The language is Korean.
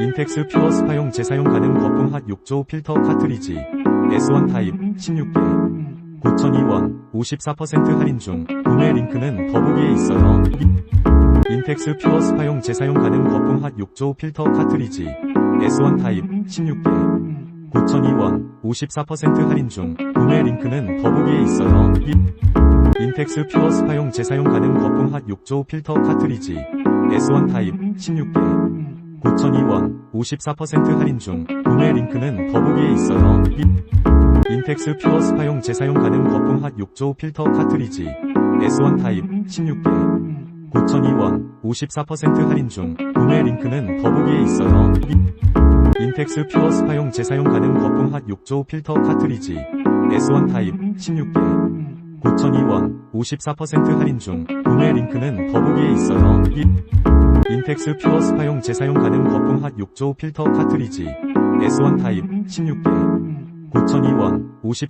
인텍스 퓨어 스파용 재사용 가능 거품 핫 욕조 필터 카트리지. S1 타입 16개. 9,002원 54% 할인 중. 구매 링크는 더보기에 있어요. 인텍스 퓨어 스파용 재사용 가능 거품 핫 욕조 필터 카트리지. S1 타입 16개. 9,002원 54% 할인 중. 구매 링크는 더보기에 있어요. 인텍스 퓨어 스파용 재사용 가능 거품 핫 욕조 필터 카트리지. S1 타입 16개 9,002원 54% 할인 중 구매 링크는 더보기에 있어요. 인텍스 퓨어 스파용 재사용 가능 거품 핫 욕조 필터 카트리지 S1 타입 16개 9,002원 54% 할인 중 구매 링크는 더보기에 있어요. 인텍스 퓨어 스파용 재사용 가능 거품 핫 욕조 필터 카트리지 S1 타입 16개 9,002원 54% 할인 중 구매 링크는 더보기에 있어요. 인텍스 퓨어 스파용 재사용 가능 거품 핫 욕조 필터 카트리지. S1 타입 16개. 9,002원 50